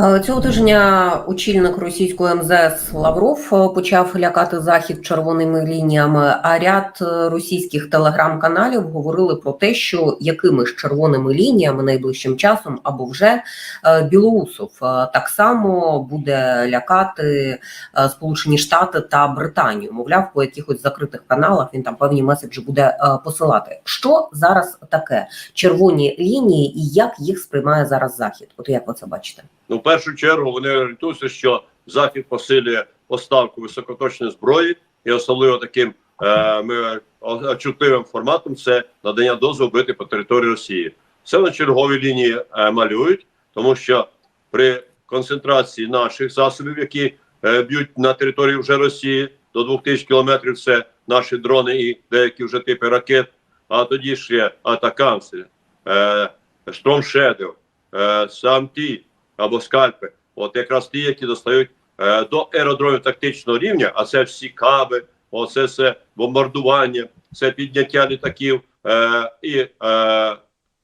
Е, Цього тижня очільник російського МЗС Лавров е, почав лякати захід червоними лініями. А ряд е, російських телеграм-каналів говорили про те, що якимись червоними лініями найближчим часом або вже Білоусов е, так само буде лякати Сполучені Штати та Британію. Мовляв, по якихось закритих каналах він там певні меседжі буде посилати. Що зараз таке червоні лінії і як їх сприймає зараз захід? От як ви це бачите? Ну, в першу чергу вони орієнтуються, що Захід посилює поставку високоточної зброї, і особливо таким е, чутливим форматом це надання дозволу бити по території Росії. Це на чергові лінії е, малюють, тому що при концентрації наших засобів, які е, б'ють на території вже Росії до 2000 кілометрів, це наші дрони і деякі вже типи ракет. А тоді є атакамси, е, Shadow, е, сам ті або скальпи, от якраз ті, які достають е, до аеродромів тактичного рівня, а це всі каби, оце все бомбардування, це підняття літаків е, і е,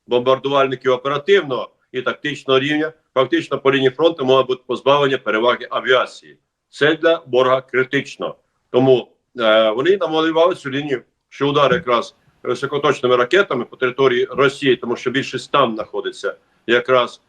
бомбардувальників оперативного і тактичного рівня. Фактично по лінії фронту може бути позбавлення переваги авіації. Це для ворога критично. Тому е, вони намалювали цю лінію, що удар якраз високоточними ракетами по території Росії, тому що більшість там знаходиться якраз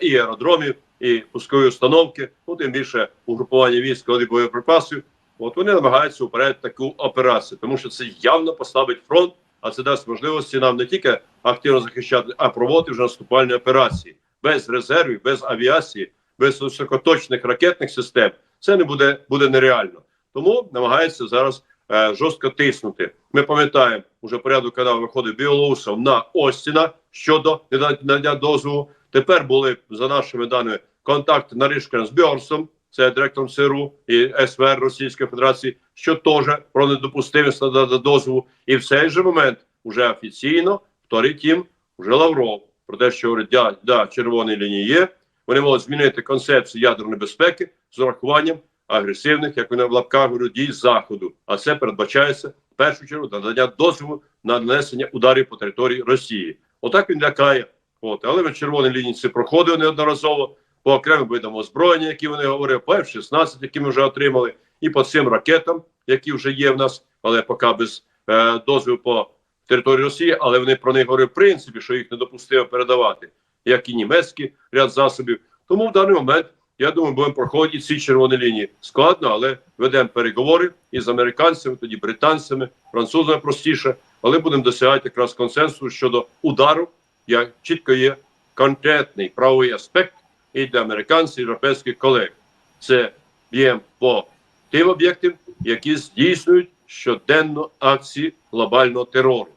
і аеродромів, і пускові установки, ну тим більше угрупування військ і боєприпасів. От вони намагаються уперед таку операцію, тому що це явно послабить фронт, а це дасть можливості нам не тільки активно захищати, а проводити вже наступальні операції без резервів, без авіації, без високоточних ракетних систем. Це не буде буде нереально. Тому намагаються зараз е, жорстко тиснути. Ми пам'ятаємо, уже порядок канал виходив Білоусов на Остіна щодо надання дозволу. Тепер були за нашими даними контакти Наришкина з Бьорсом, це директором ЦРУ і СВР Російської Федерації, що теж про недопустимість надати дозволу. І в цей же момент вже офіційно вторить їм вже Лавров про те, що говорить, да, да, червоні лінії є. Вони можуть змінити концепцію ядерної безпеки з урахуванням агресивних, як вони в лапках говорять, дій заходу. А це передбачається в першу чергу надання дозволу на нанесення ударів по території Росії. Отак він лякає. От, але ми червоні лінії це проходили неодноразово по окремим видам озброєння, які вони говорили, по F-16, які ми вже отримали, і по цим ракетам, які вже є в нас, але поки без е, дозволу по території Росії, але вони про них говорили в принципі, що їх недопустимо передавати, як і німецький ряд засобів. Тому в даний момент я думаю, будемо проходити ці червоні лінії. Складно, але ведемо переговори із американцями, тоді британцями, французами простіше, але будемо досягати якраз консенсусу щодо удару. Як чітко є конкретний правовий аспект і для американців, і європейських колег. Це б'ємо по тим об'єктам, які здійснюють щоденно акції глобального терору.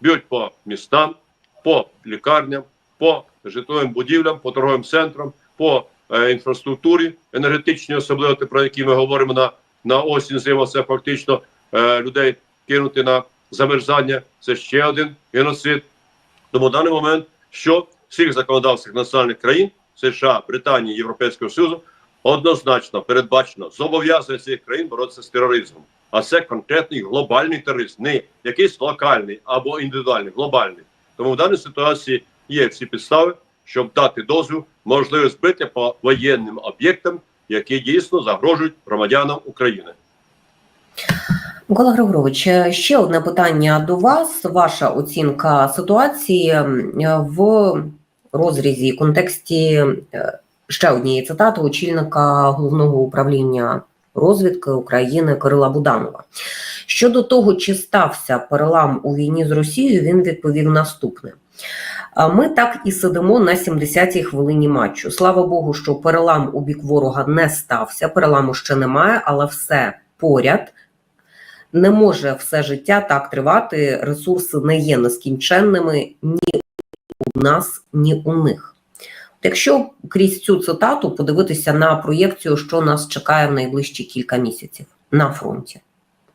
Б'ють по містам, по лікарням, по житловим будівлям, по торговим центрам, по е, інфраструктурі енергетичній, особливо про які ми говоримо на, на осінь зима, це фактично е, людей кинути на замерзання. Це ще один геноцид. Тому в даний момент, що всіх законодавців національних країн США, Британії, Європейського Союзу однозначно передбачено зобов'язує цих країн боротися з тероризмом. А це конкретний глобальний тероризм, не якийсь локальний або індивідуальний, глобальний. Тому в даній ситуації є всі підстави, щоб дати дозвіл можливість збити по воєнним об'єктам, які дійсно загрожують громадянам України. Микола Григорович, е, ще одне питання до вас. Ваша оцінка ситуації в розрізі контексті е, ще однієї цитати очільника головного управління розвідки України Кирила Буданова. Щодо того, чи стався перелам у війні з Росією, він відповів наступне. Ми так і сидимо на 70-й хвилині матчу. Слава Богу, що перелам у бік ворога не стався. Переламу ще немає, але все поряд. Не може все життя так тривати. Ресурси не є нескінченними ні у нас, ні у них. Якщо крізь цю цитату подивитися на проєкцію, що нас чекає в найближчі кілька місяців на фронті,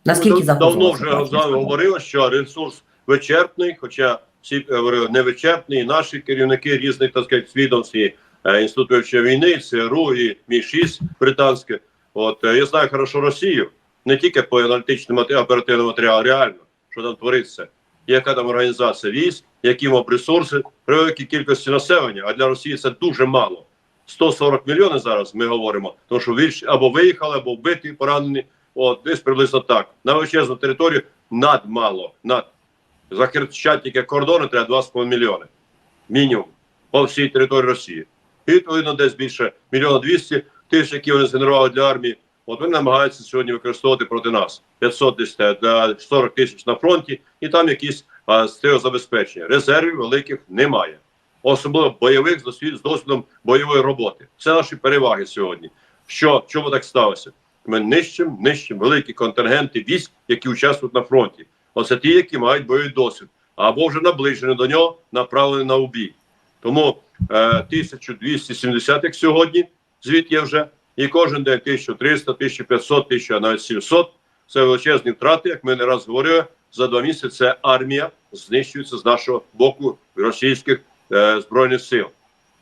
наскільки Ну, давно вже говорили, що ресурс вичерпний, хоча всі е, говорили не вичерпний. Наші керівники різних так сказати, відомств, і, е, вивчення війни, ЦРУ і Мі 6 британське. От е, я знаю хорошо Росію, не тільки по аналітичному оперативному матеріалу, а реально, що там твориться. Яка там організація військ, які мав ресурси при великій кількості населення, а для Росії це дуже мало. 140 мільйонів зараз ми говоримо, тому що більш або виїхали, або вбиті, поранені. От десь приблизно так. На величезну територію надмало. Над захищати тільки кордони треба 2,5 мільйони. Мінімум по всій території Росії. І відповідно десь більше мільйона 200 тисяч, які вони згенерували для армії. От вони намагаються сьогодні використовувати проти нас 500 десь е, для 40 тисяч на фронті, і там якісь а, з забезпечення. Резервів великих немає, особливо бойових з досвідом бойової роботи. Це наші переваги сьогодні. Що чому так сталося? Ми нищимо, нищимо великі контингенти військ, які участвують на фронті. Оце ті, які мають бойовий досвід, або вже наближені до нього, направлені на убій. Тому е, 1270 як сьогодні, звіт є вже, і кожен день 1300, 1500, 1000, а навіть 700. Це величезні втрати, як ми не раз говорили, за два місяці це армія знищується з нашого боку російських е, збройних сил.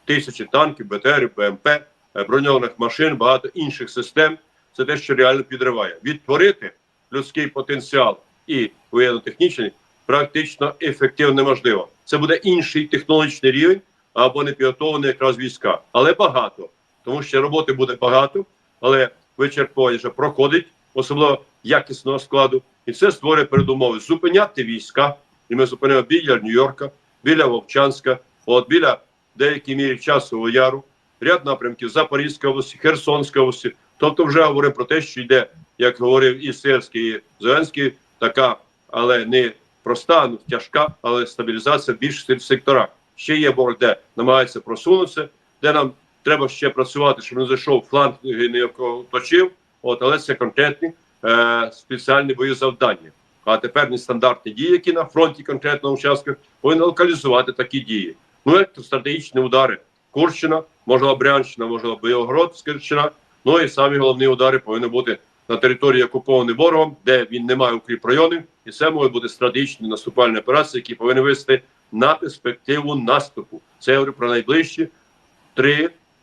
Тисячі танків, БТР, БМП, е, броньованих машин, багато інших систем. Це те, що реально підриває. Відтворити людський потенціал і воєнно-технічний практично ефективно неможливо. Це буде інший технологічний рівень або не підготовлені якраз війська, але багато, тому що роботи буде багато, але вичерпування проходить, особливо якісного складу, і це створює передумови зупиняти війська. І ми зупинимо біля Нью-Йорка, біля Вовчанська, от біля деякій мірі часового яру, ряд напрямків Запорізької області, Херсонської області. Тобто, вже говоримо про те, що йде, як говорив і Сирський, і Зеленський, така, але не проста, ну, тяжка, але стабілізація в секторах. Ще є борг, де намагається просунутися, де нам треба ще працювати, щоб не зайшов фланг не його оточив. От, але це конкретні е, спеціальні бої завдання. А тепер нестандартні дії, які на фронті конкретного участку, повинні локалізувати такі дії. Ну, як стратегічні удари. Курщина, можливо, Брянщина, можливо, Білогородська, Ну і самі головні удари повинні бути на території окупованої ворогом, де він не має укріп районів, і це може бути стратегічні наступальні операції, які повинні вести на перспективу наступу. Це я говорю про найближчі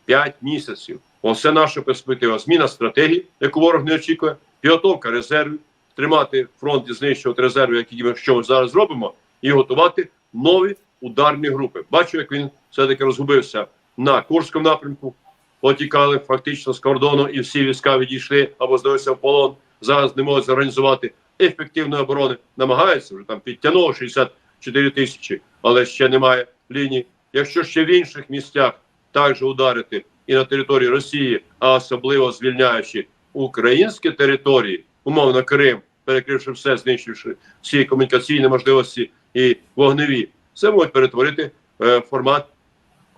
3-5 місяців. Оце наша перспектива. Зміна стратегії, яку ворог не очікує, підготовка резервів, тримати фронт і знищувати резерви, які ми що ми зараз зробимо, і готувати нові ударні групи. Бачу, як він все-таки розгубився на Курському напрямку. Потікали фактично з кордону, і всі війська відійшли або здалися в полон. Зараз не можуть зорганізувати ефективної оборони. Намагаються вже там підтягнуло 64 тисячі, але ще немає ліній. Якщо ще в інших місцях також ударити і на території Росії, а особливо звільняючи українські території, умовно Крим, перекривши все, знищивши всі комунікаційні можливості і вогневі, це можуть перетворити е, формат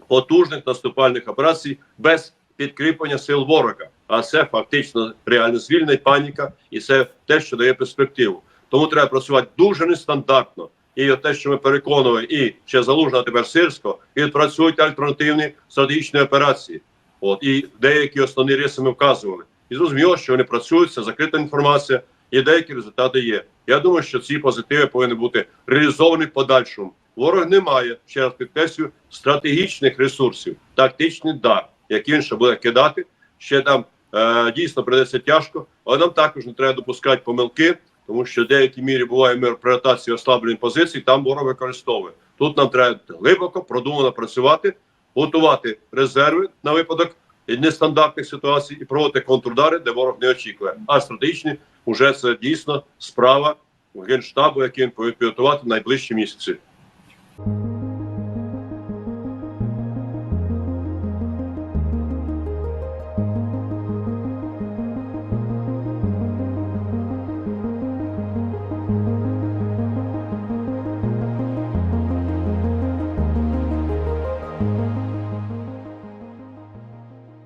потужних наступальних операцій без підкріплення сил ворога. А це фактично реально звільнення, паніка, і це те, що дає перспективу. Тому треба працювати дуже нестандартно. І те, що ми переконували, і ще залужна тепер сирсько, і працюють альтернативні стратегічні операції. От і деякі основні риси ми вказували. І зрозуміло, що вони працюють, це закрита інформація, і деякі результати є. Я думаю, що ці позитиви повинні бути реалізовані в подальшому. Ворог не має, ще раз підкреслюю, стратегічних ресурсів, тактичний дар, який він ще буде кидати. Ще там е, дійсно придеться тяжко, але нам також не треба допускати помилки, тому що в деякій мірі буває мир при ротації ослаблень позицій, там ворог використовує. Тут нам треба глибоко, продумано працювати, готувати резерви на випадок нестандартних ситуацій і проводити контрудари, де ворог не очікує. А стратегічні вже це дійсно справа генштабу, який він повинен підготувати в найближчі місяці.